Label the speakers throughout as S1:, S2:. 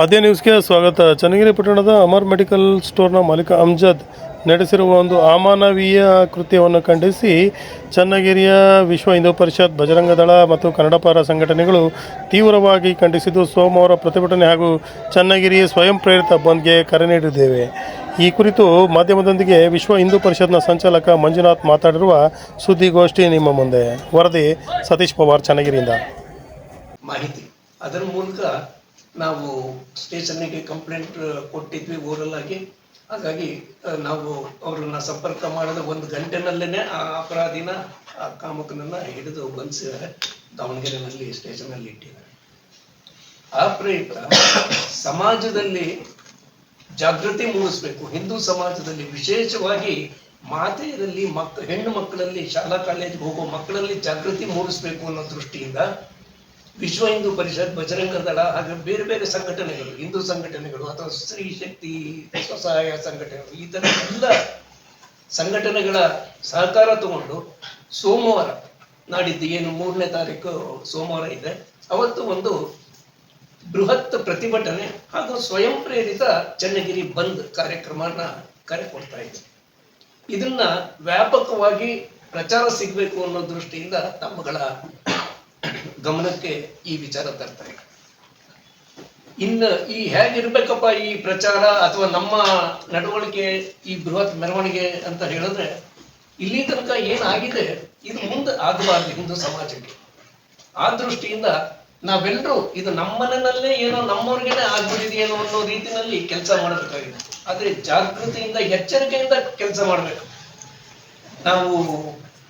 S1: ಆದ್ಯ ನ್ಯೂಸ್ಗೆ ಸ್ವಾಗತ. ಚನ್ನಗಿರಿ ಪಟ್ಟಣದ ಅಮರ್ ಮೆಡಿಕಲ್ ಸ್ಟೋರ್ನ ಮಾಲೀಕ ಅಮ್ಜದ್ ನಡೆಸಿರುವ ಒಂದು ಅಮಾನವೀಯ ಕೃತ್ಯವನ್ನು ಖಂಡಿಸಿ ಚನ್ನಗಿರಿಯ ವಿಶ್ವ ಹಿಂದೂ ಪರಿಷತ್ ಬಜರಂಗ ದಳ ಮತ್ತು ಕನ್ನಡಪರ ಸಂಘಟನೆಗಳು ತೀವ್ರವಾಗಿ ಖಂಡಿಸಿದ್ದು ಸೋಮವಾರ ಪ್ರತಿಭಟನೆ ಹಾಗೂ ಚನ್ನಗಿರಿ ಸ್ವಯಂ ಪ್ರೇರಿತ ಬಂದ್ಗೆ ಕರೆ ನೀಡಿದ್ದೇವೆ. ಈ ಕುರಿತು ಮಾಧ್ಯಮದೊಂದಿಗೆ ವಿಶ್ವ ಹಿಂದೂ ಪರಿಷತ್ನ ಸಂಚಾಲಕ ಮಂಜುನಾಥ್ ಮಾತಾಡಿರುವ ಸುದ್ದಿಗೋಷ್ಠಿ ನಿಮ್ಮ ಮುಂದೆ. ವರದಿ ಸತೀಶ್ ಪವಾರ್, ಚನ್ನಗಿರಿಯಿಂದ.
S2: ಮಾಹಿತಿ. ಅದರ ಮೂಲಕ ನಾವು ಸ್ಟೇಷನ್ನಿಗೆ ಕಂಪ್ಲೇಂಟ್ ಕೊಟ್ಟಿದ್ವಿ ಓರಲ್ ಆಗಿ ಹಾಗಾಗಿ ನಾವು ಅವ್ರನ್ನ ಸಂಪರ್ಕ ಮಾಡಿದ ಒಂದು ಗಂಟೆನಲ್ಲೇನೆ ಆ ಅಪರಾಧಿನ, ಆ ಕಾಮಕನನ್ನ ಹಿಡಿದು ಬಂಧಿಸಿದ್ದಾರೆ ದಾವಣಗೆರೆನಲ್ಲಿ ಸ್ಟೇಷನಲ್ಲಿ ಇಟ್ಟಿದ್ದಾರೆ. ಆ ಪ್ರಯುಕ್ತ ಸಮಾಜದಲ್ಲಿ ಜಾಗೃತಿ ಮೂಡಿಸ್ಬೇಕು. ಹಿಂದೂ ಸಮಾಜದಲ್ಲಿ ವಿಶೇಷವಾಗಿ ಮಾತೆಯರಲ್ಲಿ ಮಕ್, ಹೆಣ್ಣು ಮಕ್ಕಳಲ್ಲಿ ಶಾಲಾ ಕಾಲೇಜಿಗೆ ಹೋಗೋ ಮಕ್ಕಳಲ್ಲಿ ಜಾಗೃತಿ ಮೂಡಿಸ್ಬೇಕು ಅನ್ನೋ ದೃಷ್ಟಿಯಿಂದ ವಿಶ್ವ ಹಿಂದೂ ಪರಿಷತ್ ಬಜರಂಗ ದಳ, ಹಾಗೆ ಬೇರೆ ಬೇರೆ ಸಂಘಟನೆಗಳು, ಹಿಂದೂ ಸಂಘಟನೆಗಳು ಅಥವಾ ಸ್ತ್ರೀ ಶಕ್ತಿ, ಸ್ವಸಹಾಯ ಸಂಘಟನೆಗಳು, ಈ ತರ ಎಲ್ಲ ಸಂಘಟನೆಗಳ ಸಹಕಾರ ತಗೊಂಡು ಸೋಮವಾರ ನಾಡಿದ್ದು ಏನು ಮೂರನೇ ತಾರೀಕು ಸೋಮವಾರ ಇದೆ. ಅವತ್ತು ಒಂದು ಬೃಹತ್ ಪ್ರತಿಭಟನೆ ಹಾಗೂ ಸ್ವಯಂ ಪ್ರೇರಿತ ಚನ್ನಗಿರಿ ಬಂದ್ ಕಾರ್ಯಕ್ರಮನ ಕರೆ ಕೊಡ್ತಾ ಇದೆ. ಇದನ್ನ ವ್ಯಾಪಕವಾಗಿ ಪ್ರಚಾರ ಸಿಗಬೇಕು ಅನ್ನೋ ದೃಷ್ಟಿಯಿಂದ ತಮ್ಮಗಳ ಗಮನಕ್ಕೆ ಈ ವಿಚಾರ ತರ್ತಾರೆ ಇನ್ನ ಈ ಹೇಗಿರ್ಬೇಕಪ್ಪ ಈ ಪ್ರಚಾರ ಅಥವಾ ನಮ್ಮ ನಡವಳಿಕೆ, ಈ ಬೃಹತ್ ಮೆರವಣಿಗೆ ಅಂತ ಹೇಳಿದ್ರೆ ಇಲ್ಲಿ ತನಕ ಏನಾಗಿದೆ, ಇದು ಮುಂದೆ ಆಗಬಾರ್ದು ಹಿಂದೂ ಸಮಾಜಕ್ಕೆ. ಆ ದೃಷ್ಟಿಯಿಂದ ನಾವೆಲ್ಲರೂ ಇದು ನಮ್ಮನೆಯಲ್ಲೇ ಏನೋ ನಮ್ಮವ್ರಿಗೇನೆ ಆಗ್ಬಿಟ್ಟಿದೆಯೇನೋ ಅನ್ನೋ ರೀತಿಯಲ್ಲಿ ಕೆಲಸ ಮಾಡಬೇಕಾಗಿದೆ. ಆದ್ರೆ ಜಾಗೃತಿಯಿಂದ, ಎಚ್ಚರಿಕೆಯಿಂದ ಕೆಲಸ ಮಾಡಬೇಕು. ನಾವು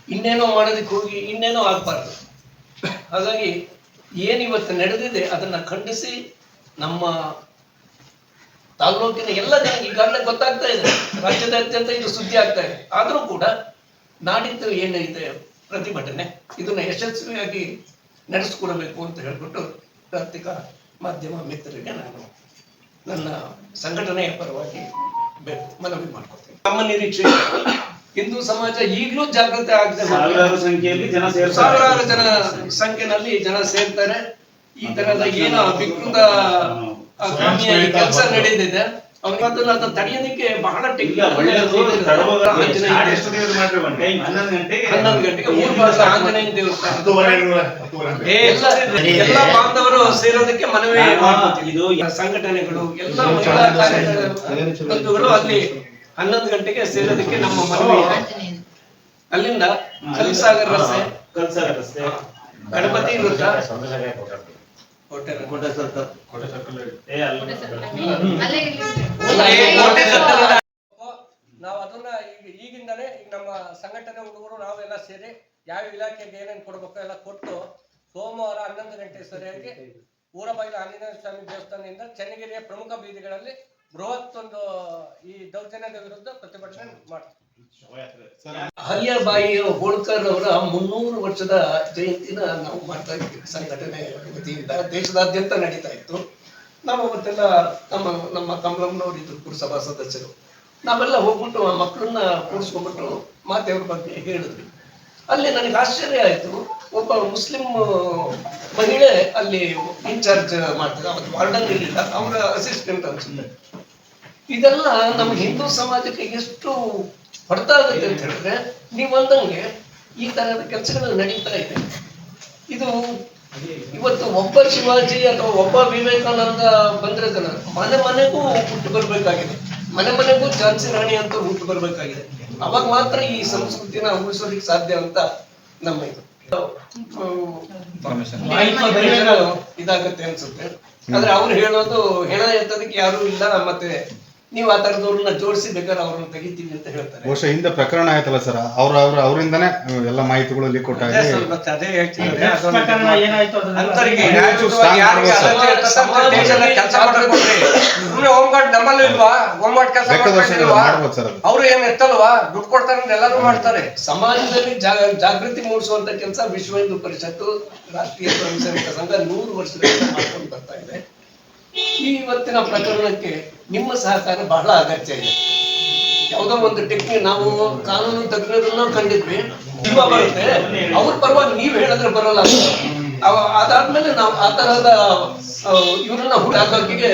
S2: ಇನ್ನೇನೋ ಮಾಡೋದಕ್ಕೆ ಹೋಗಿ, ಇನ್ನೇನೋ ಆಗ್ಬಾರ್ದು. ಹಾಗಾಗಿ ಏನಿವತ್ತು ನಡೆದಿದೆ ಅದನ್ನ ಖಂಡಿಸಿ ನಮ್ಮ ತಾಲ್ಲೂಕಿನ ಎಲ್ಲ ಜನ ಈಗಾಗಲೇ ಗೊತ್ತಾಗ್ತಾ ಇದೆ. ರಾಜ್ಯದಾದ್ಯಂತ ಇದು ಸುದ್ದಿ ಆಗ್ತಾ ಇದೆ. ಆದರೂ ಕೂಡ ನಾಡಿದ್ದು ಏನು ಇದೆ ಪ್ರತಿಭಟನೆ, ಇದನ್ನ ಯಶಸ್ವಿಯಾಗಿ ನಡೆಸ್ಕೊಡಬೇಕು ಅಂತ ಹೇಳ್ಬಿಟ್ಟು ಪ್ರಾರ್ಥಿಕ ಮಾಧ್ಯಮ ಮಿತ್ರರಿಗೆ ನಾನು ನನ್ನ ಸಂಘಟನೆಯ ಪರವಾಗಿ ಮನವಿ ಮಾಡ್ಕೊತೀನಿ. ನಮ್ಮ ನಿರೀಕ್ಷೆ ಹಿಂದೂ ಸಮಾಜ ಈಗಲೂ ಜಾಗೃತಿ ಆಗಿದೆ
S3: ಸಾವಿರಾರು ಸಂಖ್ಯೆಯಲ್ಲಿ ಜನ ಸೇರ್ತಾರೆ.
S2: ಸಾವಿರಾರು ಜನ ಸಂಖ್ಯೆನಲ್ಲಿ ಜನ ಸೇರ್ತಾರೆ. ಈ ತರದ ಏನೋ ಅಧಿಕೃತ ಕೆಲಸ ನಡೆದಿದೆ. ಅವ್ರಿಗೆ ಅದನ್ನ ತಡೆಯೋದಕ್ಕೆ ಬಹಳ
S3: ಹನ್ನೊಂದು ಗಂಟೆಗೆ
S2: ಹನ್ನೊಂದು ಗಂಟೆಗೆ ಮೂರು ಬಾಗಿಲ ಆಂಜನೇಯ ದೇವಸ್ಥಾನ.
S3: ಏ,
S2: ಎಲ್ಲ ಬಾಂಧವರು ಸೇರೋದಕ್ಕೆ ಮನವಿ
S3: ಇದು
S2: ಸಂಘಟನೆಗಳು ಎಲ್ಲ ಮಹಿಳಾ ಬಂಧುಗಳು ಅಲ್ಲಿ ಹನ್ನೊಂದು ಗಂಟೆಗೆ ಸೇರೋದಕ್ಕೆ ನಮ್ಮ ಮನವಿ ಇದೆ. ಅಲ್ಲಿಂದ ಕಲ್ಸಾಗರ್ ರಸ್ತೆ.
S3: ಕಲ್ಸಾಗರ್ ರಸ್ತೆ.
S2: ಗಣಪತಿ ವೃತ್ತ.
S3: ಏ ಅಲ್ಲ.
S4: ನಾವು ಅದನ್ನ ಈಗ ಈಗಿಂದಲೇ ಈಗ ನಮ್ಮ ಸಂಘಟನೆ ಹುಡುಗರು ನಾವೆಲ್ಲ ಸೇರಿ ಯಾವ ಇಲಾಖೆಗೆ ಏನೇನು ಕೊಡ್ಬೇಕು ಎಲ್ಲ ಕೊಟ್ಟು ಸೋಮವಾರ ಹನ್ನೊಂದು ಗಂಟೆ ಸರಿಯಾಗಿ ಊರಬೈಲು ಆಂಜನೇಯ ಸ್ವಾಮಿ ದೇವಸ್ಥಾನದಿಂದ ಚನ್ನಗಿರಿಯ ಪ್ರಮುಖ ಬೀದಿಗಳಲ್ಲಿ ಬೃಹತ್ ಒಂದು ಈ ದೌರ್ಜನ್ಯದ ವಿರುದ್ಧ ಪ್ರತಿಭಟನೆ ಮಾಡ್ತೀವಿ
S2: ಬಾಯಿ ಹೋಳ್ಕರ್ ಅವರ ಮುನ್ನೂರು ವರ್ಷದ ಜಯಂತಿನ ನಾವು ಮಾಡ್ತಾ ಇದ್ದೀವಿ. ಸಂಘಟನೆ ವತಿಯಿಂದ ದೇಶದಾದ್ಯಂತ ನಡೀತಾ ಇತ್ತು. ನಾವು ಅವತ್ತೆಲ್ಲ ನಮ್ಮ ನಮ್ಮ ಕಮಲಮ್ಮನವರು ಇದ್ರು ಪುರಸಭಾ ಸದಸ್ಯರು. ನಾವೆಲ್ಲ ಹೋಗ್ಬಿಟ್ಟು ಆ ಮಕ್ಕಳನ್ನ ಕೂಡಿಸ್ಕೊಂಡ್ಬಿಟ್ಟು ಮಾತೆಯವ್ರ ಬಗ್ಗೆ ಹೇಳಿದ್ವಿ. ಅಲ್ಲಿ ನನಗೆ ಆಶ್ಚರ್ಯ ಆಯ್ತು. ಒಬ್ಬ ಮುಸ್ಲಿಂ ಮಹಿಳೆ ಅಲ್ಲಿ ಇನ್ಚಾರ್ಜ್ ಮಾಡ್ತಾರೆ ಅವತ್ತು ವಾರ್ಡನ್ ಇರಲಿಲ್ಲ. ಅವರ ಅಸಿಸ್ಟೆಂಟ್ ಅನ್ಸುತ್ತೆ ಇದೆಲ್ಲ ನಮ್ಮ ಹಿಂದೂ ಸಮಾಜಕ್ಕೆ ಎಷ್ಟು ಹೊಡೆತ ಆಗುತ್ತೆ ಅಂತ ಹೇಳಿದ್ರೆ ನೀವು ಅಂದಂಗೆ ಈ ತರಹದ ಕೆಲಸಗಳು ನಡೀತಾ ಇದೆ. ಇದು ಇವತ್ತು ಒಬ್ಬ ಶಿವಾಜಿ ಅಥವಾ ಒಬ್ಬ ವಿವೇಕಾನಂದ ಬಂದ್ರೆ ಜನ ಮನೆ ಮನೆಗೂ ಹುಟ್ಟು ಬರ್ಬೇಕಾಗಿದೆ. ಮನೆ ಮನೆಗೂ ಜಾನ್ಸಿ ರಾಣಿ ಅಂತ ಹುಟ್ಟು ಬರ್ಬೇಕಾಗಿದೆ. ಅವಾಗ ಮಾತ್ರ ಈ ಸಂಸ್ಕೃತಿನ ಉಳಿಸೋದಿಕ್ ಸಾಧ್ಯ ಅಂತ ನಮ್ಮ ಇದು. ಇದಾಗತ್ತೆ ಅನ್ಸುತ್ತೆ. ಆದ್ರೆ ಅವ್ರು ಹೇಳೋದು ಹೆಣ ಎತ್ತದಕ್ಕೆ ಯಾರು ಇಲ್ಲ ಮತ್ತೆ ನೀವು ಆ ತರದವ್ರನ್ನ ಜೋಡಿಸಿ ಬೇಕಾದ್ರೆ ಅವ್ರನ್ನ ತೆಗಿತೀವಿ ಅಂತ ಹೇಳ್ತಾರೆ.
S5: ಬಹುಶಃ ಹಿಂದೆ ಪ್ರಕರಣ ಆಯ್ತಲ್ಲ ಸರ್? ಅವ್ರ ಅವ್ರ ಅವರಿಂದನೇ ಎಲ್ಲ ಮಾಹಿತಿಗಳು ಲೀಕ್ ಕೊಟ್ಟ
S4: ಸ್ವಲ್ಪ ಅದೇ ಅಂತರಿಗೆ ಅಂತ ದೇಶದಲ್ಲಿ ಕೆಲಸ ನಮ್ಮಲ್ಲಿ ಇಲ್ವಾ? ಕೆಲಸ ಮಾಡ್ಕೊಂಡಿಲ್ವಾ ಅವ್ರು ಏನ್ ಎತ್ತಲ್ವಾ? ದುಡ್ಡು ಕೊಡ್ತಾರೆ ಅಂತ ಎಲ್ಲರೂ ಮಾಡ್ತಾರೆ.
S2: ಸಮಾಜದಲ್ಲಿ ಜಾಗೃತಿ ಮೂಡಿಸುವಂತ ಕೆಲಸ ವಿಶ್ವ ಹಿಂದೂ ಪರಿಷತ್ತು ರಾಷ್ಟ್ರೀಯ ಸ್ವಯಂ ಸೇವಕ ಸಂಘ ನೂರು ವರ್ಷದಿಂದ ಮಾಡ್ಕೊಂಡು ಬರ್ತಾ ಇದೆ. ಈ ಇವತ್ತಿನ ಪ್ರಕರಣಕ್ಕೆ ನಿಮ್ಮ ಸಹಕಾರ ಬಹಳ ಅಗತ್ಯ ಇದೆ. ಯಾವುದೋ ಒಂದು ಟೆಕ್ನಿಕ್ ನಾವು ಕಾನೂನು ತಜ್ಞರನ್ನ ಕಂಡಿದ್ವಿ ಜೀವ ಬರುತ್ತೆ. ಅವ್ರ ಪರವಾಗಿ ನೀವ್ ಹೇಳಿದ್ರೆ ಬರೋಲ್ಲ. ಅದಾದ್ಮೇಲೆ ನಾವು ಆ ತರಹದ ಇವ್ರನ್ನ ಹುಡುಕಾಕಿಗೆ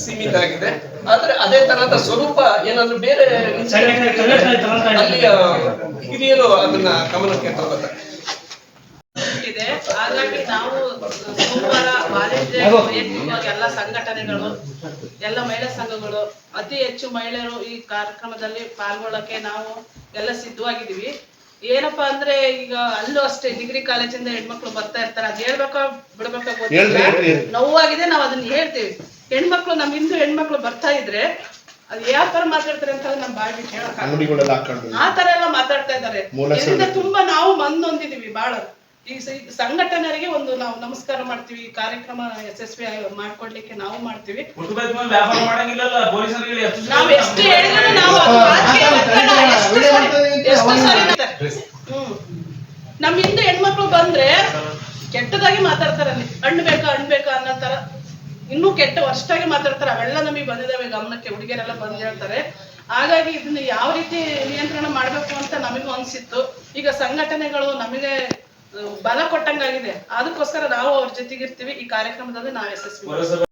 S2: ಸೀಮಿತ ಆಗಿದೆ ಆದ್ರೆ ಅದೇ ತರಹದ ಸ್ವರೂಪ ಏನಾದ್ರು ಬೇರೆ ಅಲ್ಲಿ ಹಿರಿಯರು ಅದನ್ನ ಗಮನಕ್ಕೆ ತಗೋತಾರೆ.
S6: ಇದೆ. ಹಾಗಾಗಿ ನಾವು ಸೋಮವಾರ ವಾಲಂಟಿಯರ್ ವೈಯಕ್ತಿಕವಾಗಿ ಎಲ್ಲ ಸಂಘಟನೆಗಳು ಎಲ್ಲ ಮಹಿಳಾ ಸಂಘಗಳು ಅತಿ ಹೆಚ್ಚು ಮಹಿಳೆಯರು ಈ ಕಾರ್ಯಕ್ರಮದಲ್ಲಿ ಪಾಲ್ಗೊಳ್ಳಕ್ಕೆ ನಾವು ಎಲ್ಲ ಸಿದ್ಧವಾಗಿದ್ದೀವಿ. ಏನಪ್ಪಾ ಅಂದ್ರೆ ಈಗ ಅಲ್ಲೂ ಅಷ್ಟೇ ಡಿಗ್ರಿ ಕಾಲೇಜಿಂದ ಹೆಣ್ಮಕ್ಳು ಬರ್ತಾ ಇರ್ತಾರೆ. ಅದ್ ಹೇಳ್ಬೇಕೋ ಬಿಡ್ಬೇಕೋ ಗೊತ್ತಿಲ್ಲ. ನೋವಾಗಿದೆ ನಾವ್ ಅದನ್ನ ಹೇಳ್ತೀವಿ. ಹೆಣ್ಮಕ್ಳು ನಮ್ ಹಿಂದೂ ಹೆಣ್ಮಕ್ಳು ಬರ್ತಾ ಇದ್ರೆ ಅದ್ ಯಾವ ತರ ಮಾತಾಡ್ತಾರೆ ಅಂತ ನಮ್ ಬಾಯಿ ಬಿಟ್ಟು ಹೇಳಕ್ ಆ ತರ ಎಲ್ಲ ಮಾತಾಡ್ತಾ ಇದ್ದಾರೆ. ಇದರಿಂದ ತುಂಬಾ ನಾವು ಮಂದೊಂದಿದೀವಿ ಬಹಳ ಈ ಸಂಘಟನೆಗೆ ಒಂದು ನಾವು ನಮಸ್ಕಾರ ಮಾಡ್ತೀವಿ ಈ ಕಾರ್ಯಕ್ರಮ ಯಶಸ್ವಿ ಮಾಡ್ಕೊಡ್ಲಿಕ್ಕೆ ನಾವು ಮಾಡ್ತೀವಿ.
S3: ನಮ್ಮ
S6: ನಾವು ಎಷ್ಟು ಹೇಳಿದ್ರು ನಾವು ನಮ್ ಹಿಂದೆ ಹೆಣ್ಮಕ್ಳು ಬಂದ್ರೆ ಕೆಟ್ಟದಾಗಿ ಮಾತಾಡ್ತಾರೆ ಅಲ್ಲಿ. ಹಣ್ಣು ಬೇಕಾ ಹಣ್ಣು ಬೇಕಾ ಅನ್ನೋ ತರ. ಇನ್ನೂ ಕೆಟ್ಟ ವರ್ಷಾಗಿ ಮಾತಾಡ್ತಾರೆ. ಅವೆಲ್ಲ ನಮಗೆ ಬಂದಿದಾವೆ ಗಮನಕ್ಕೆ ಹುಡುಗಿಯರೆಲ್ಲ ಬಂದು ಹೇಳ್ತಾರೆ. ಹಾಗಾಗಿ ಇದನ್ನ ಯಾವ ರೀತಿ ನಿಯಂತ್ರಣ ಮಾಡ್ಬೇಕು ಅಂತ ನಮಗೂ ಅನ್ಸಿತ್ತು. ಈಗ ಸಂಘಟನೆಗಳು ನಮಗೆ ಬಲ ಕೊಟ್ಟಂಗಾಗಿದೆ. ಅದಕ್ಕೋಸ್ಕರ ನಾವು ಅವ್ರ ಜೊತೆಗಿರ್ತೀವಿ. ಈ ಕಾರ್ಯಕ್ರಮದಲ್ಲಿ ನಾವು ಯಶಸ್ವಿ